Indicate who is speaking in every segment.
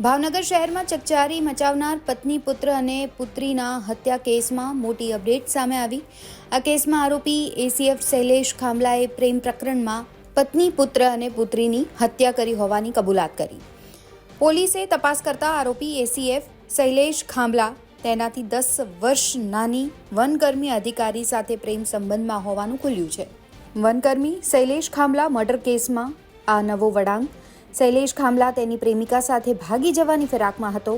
Speaker 1: ભાવનગર શહેરમાં ચકચારી મચાવનાર પત્ની, પુત્ર અને પુત્રીના હત્યા કેસમાં મોટી અપડેટ સામે આવી. આ કેસમાં આરોપી એસીએફ શૈલેષ ખાંભલાએ પ્રેમ પ્રકરણમાં પત્ની, પુત્ર અને પુત્રીની હત્યા કરી હોવાની કબૂલાત કરી. પોલીસે તપાસ કરતા આરોપી એસીએફ શૈલેષ ખાંભલા તેનાથી દસ વર્ષ નાની વનકર્મી અધિકારી સાથે પ્રેમ સંબંધમાં હોવાનું ખુલ્યું છે. વનકર્મી શૈલેષ ખાંભલા મર્ડર કેસમાં આ નવો વળાંક શૈલેષ ખાંભલા તેની પ્રેમિકા સાથે ભાગી જવાની ફિરાકમાં હતો.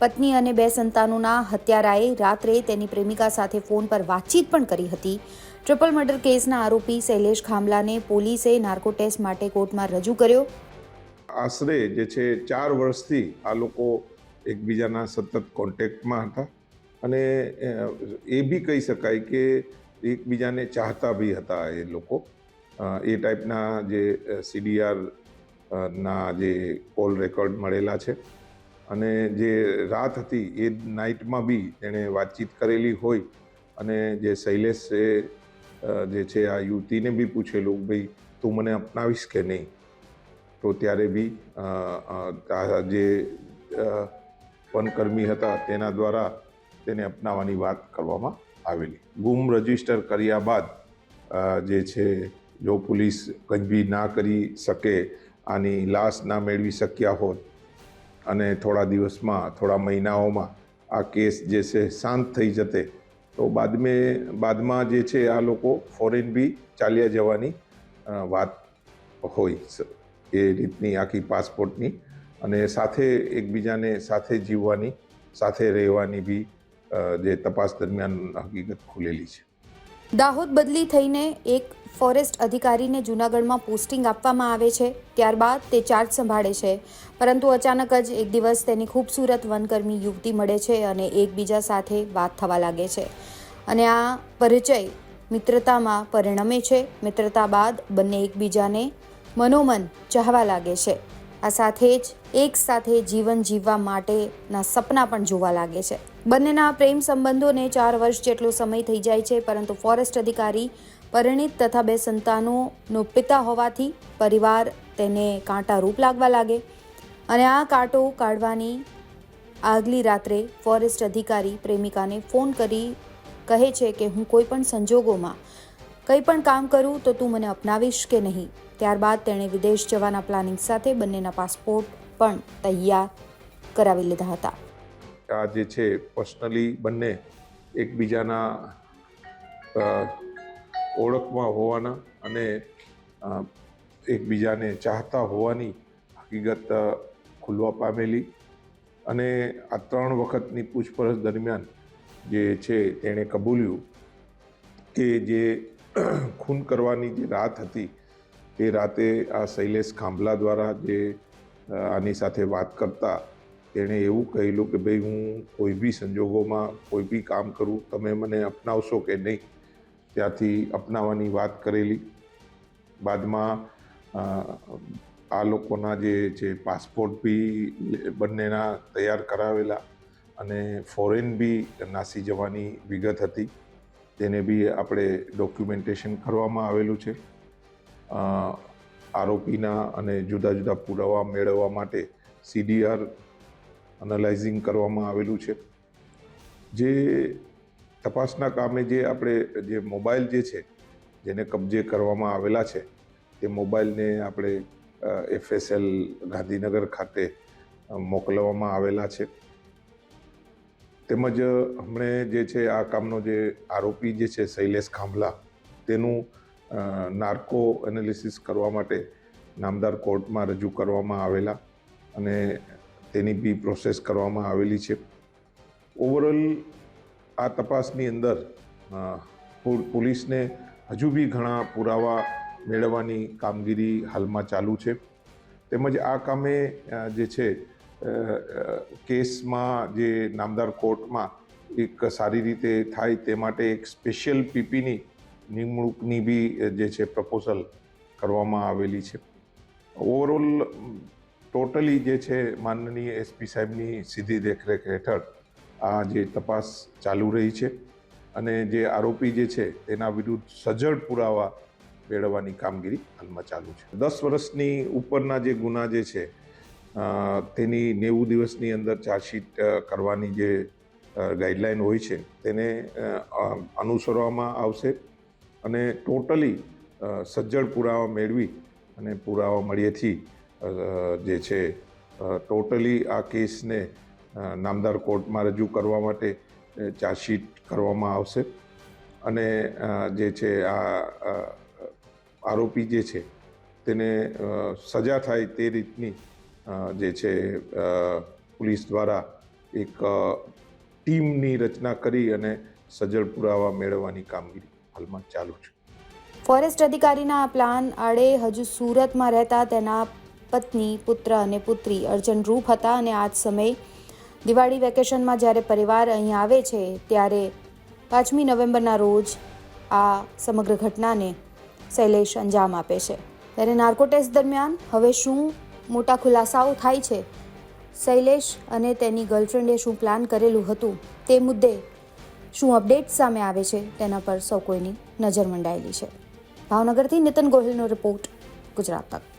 Speaker 1: પત્ની અને બે સંતાનોના હત્યારાએ રાત્રે તેની પ્રેમિકા સાથે ફોન પર વાતચીત પણ કરી હતી. ટ્રિપલ મર્ડર કેસના આરોપી શૈલેષ ખાંભલાને પોલીસે નાર્કો ટેસ્ટ માટે કોર્ટમાં રજૂ કર્યો.
Speaker 2: આશરે જે છે ચાર વર્ષથી આ લોકો એકબીજાના સતત કોન્ટેક્ટમાં હતા અને એ બી કહી શકાય કે એકબીજાને ચાહતા બી હતા એ લોકો. એ ટાઈપના જે સીડીઆર ના જે કોલ રેકોર્ડ મળેલા છે. અને જે રાત હતી, એ નાઇટમાં બી તેણે વાતચીત કરેલી હોય અને જે શૈલેષે જે છે, આ યુવતીને બી પૂછેલું, ભાઈ, તું મને અપનાવીશ કે નહીં? તો ત્યારે બી આ જે વનકર્મી હતા, તેના દ્વારા તેને અપનાવવાની વાત કરવામાં આવેલી. ગુમ રજિસ્ટર કર્યા બાદ જે છે, જો પોલીસ કંઈ બી ના કરી શકે આની લાશ ના મેળવી શક્યા હોત. અને થોડા દિવસમાં, થોડા મહિનાઓમાં આ કેસ જે છે શાંત થઈ જતે. તો બાદમે, બાદમાં જે છે આ લોકો ફોરેન બી ચાલ્યા જવાની વાત હોય એ રીતની આખી પાસપોર્ટની. અને સાથે એકબીજાને સાથે જીવવાની, સાથે રહેવાની બી જે તપાસ દરમિયાન હકીકત ખુલેલી છે.
Speaker 1: દાહોદ બદલી થઈને એક ફોરેસ્ટ અધિકારીને જૂનાગઢમાં પોસ્ટિંગ આપવામાં આવે છે, ત્યારબાદ તે ચાર્જ સંભાળે છે. પરંતુ અચાનક જ એક દિવસ તેની ખૂબસૂરત વનકર્મી યુવતી મળે છે અને એકબીજા સાથે વાત થવા લાગે છે. અને આ પરિચય મિત્રતામાં પરિણમે છે. મિત્રતા બાદ બંને એકબીજાને મનોમન ચાહવા લાગે છે. આ સાથે જ એક સાથે જીવન જીવવા માટેના સપના પણ જોવા લાગે છે. બંનેના પ્રેમ સંબંધોને ચાર વર્ષ જેટલો સમય થઈ જાય છે, પરંતુ ફોરેસ્ટ અધિકારી પરિણીત તથા બે સંતાનોનો પિતા હોવાથી પરિવાર તેને કાંટા રૂપ લાગવા લાગે. અને આ કાંટો કાઢવાની આગલી રાત્રે ફોરેસ્ટ અધિકારી પ્રેમિકાને ફોન કરી કહે છે કે, હું કોઈ પણ સંજોગોમાં કંઈ પણ કામ કરું તો તું મને અપનાવીશ કે નહીં? ત્યારબાદ તેણે વિદેશ જવાના પ્લાનિંગ સાથે બંનેના પાસપોર્ટ પણ તૈયાર કરાવી લીધા હતા.
Speaker 2: આ જે છે પર્સનલી બંને એકબીજાના ઓળખમાં હોવાના અને એકબીજાને ચાહતા હોવાની હકીકત ખુલવા પામેલી અને આ ત્રણ વખતની પૂછપરછ દરમિયાન જે છે, તેણે કબૂલ્યું કે જે ખૂન કરવાની જે રાત હતી, તે રાતે આ શૈલેષ ખાંભલા દ્વારા જે આની સાથે વાત કરતા તેણે એવું કહેલું કે ભાઈ, હું કોઈ બી સંજોગોમાં કોઈ બી કામ કરું, તમે મને અપનાવશો કે નહીં? ત્યાંથી અપનાવવાની વાત કરેલી. બાદમાં આ લોકોના જે છે પાસપોર્ટ બી બંનેના તૈયાર કરાવેલા અને ફોરેન બી નાસી જવાની વિગત હતી. તેને બી આપણે ડોક્યુમેન્ટેશન કરવામાં આવેલું છે. આરોપીના અને જુદા જુદા પુરાવા મેળવવા માટે સીડીઆર અનલાઇઝિંગ કરવામાં આવેલું છે. જે તપાસના કામે જે આપણે, જે મોબાઈલ જે છે, જેને કબજે કરવામાં આવેલા છે, તે મોબાઈલને આપણે એફએસએલ ગાંધીનગર ખાતે મોકલવામાં આવેલા છે. તેમજ હમણે જે છે આ કામનો જે આરોપી જે છે શૈલેષ ખાંભલા, તેનું નાર્કો એનાલિસિસ કરવા માટે નામદાર કોર્ટમાં રજૂ કરવામાં આવેલા. અને તેની બી પ્રોસેસ કરવામાં આવેલી છે. ઓવરઓલ આ તપાસની અંદર પોલીસને હજુ બી ઘણા પુરાવા મેળવવાની કામગીરી હાલમાં ચાલુ છે. તેમજ આ કામે જે છે કેસમાં જે નામદાર કોર્ટમાં એક સારી રીતે થાય તે માટે એક સ્પેશિયલ પીપીની નિમણૂકની બી જે છે પ્રપોઝલ કરવામાં આવેલી છે. ઓવરઓલ ટોટલી જે છે માનનીય એસપી સાહેબની સીધી દેખરેખ હેઠળ આ જે તપાસ ચાલુ રહી છે અને જે આરોપી જે છે તેના વિરુદ્ધ સજ્જડ પુરાવા મેળવવાની કામગીરી હાલમાં ચાલુ છે. દસ વર્ષની ઉપરના જે ગુના જે છે તેની નેવું દિવસની અંદર ચાર્જશીટ કરવાની જે ગાઈડલાઈન હોય છે તેને અનુસરવામાં આવશે અને ટોટલી સજ્જડ પુરાવા મેળવી અને પુરાવા મળ્યેથી જે છે ટોટલી આ કેસને નામદાર કોર્ટમાં રજૂ કરવા માટે ચાર્જશીટ કરવામાં આવશે. અને જે છે, આ આરોપી જે છે, તેને સજા થાય તે રીતની જે છે પોલીસ દ્વારા એક ટીમની રચના કરી અને સજળ પુરાવા મેળવવાની કામગીરી હાલમાં ચાલુ છે.
Speaker 1: ફોરેસ્ટ અધિકારીના પ્લાન આડે હજુ સુરતમાં રહેતા તેના પત્ની, પુત્ર અને પુત્રી અર્જનરૂપ હતા અને આ જ સમયે દિવાળી વેકેશનમાં જ્યારે પરિવાર અહીં આવે છે, ત્યારે પાંચમી નવેમ્બરના રોજ આ સમગ્ર ઘટનાને શૈલેષ અંજામ આપે છે. ત્યારે નાર્કો ટેસ્ટ દરમિયાન હવે શું મોટા ખુલાસાઓ થાય છે? શૈલેષ અને તેની ગર્લફ્રેન્ડે શું પ્લાન કરેલું હતું? તે મુદ્દે શું અપડેટ સામે આવે છે? તેના પર સૌ કોઈની નજર મંડાયેલી છે. ભાવનગરથી નિતન ગોહિલનો રિપોર્ટ ગુજરાત તક.